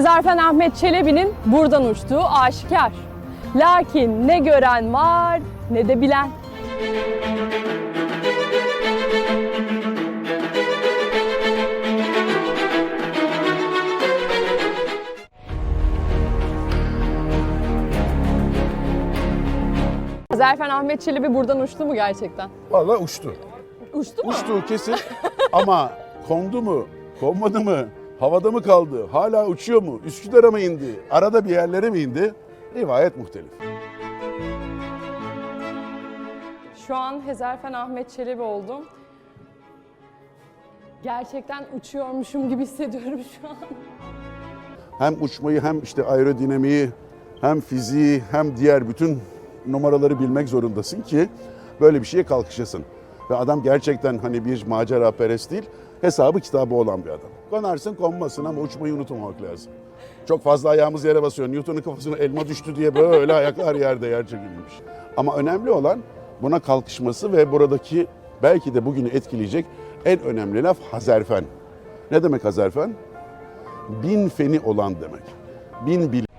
Hezarfen Ahmet Çelebi'nin buradan uçtuğu aşikar. Lakin ne gören var ne de bilen. Hezarfen Ahmet Çelebi buradan uçtu mu gerçekten? Vallahi uçtu. Uçtu mu? Uçtu kesin ama kondu mu, konmadı mı, havada mı kaldı, hala uçuyor mu, Üsküdar'a mı indi, arada bir yerlere mi indi? Rivayet muhtelif. Şu an Hezarfen Ahmet Çelebi oldum. Gerçekten uçuyormuşum gibi hissediyorum şu an. Hem uçmayı hem işte aerodinamiği hem fiziği hem diğer bütün numaraları bilmek zorundasın ki böyle bir şeye kalkışasın. Ve adam gerçekten hani bir macera perest değil, hesabı kitabı olan bir adam. Konarsın konmasın ama uçmayı unutmamak lazım. Çok fazla ayağımız yere basıyor. Newton'un kafasına elma düştü diye böyle ayaklar yerde yer çekilmiş. Ama önemli olan buna kalkışması ve buradaki belki de bugünü etkileyecek en önemli laf hazerfen. Ne demek hazerfen? bin feni olan demek. Bin bil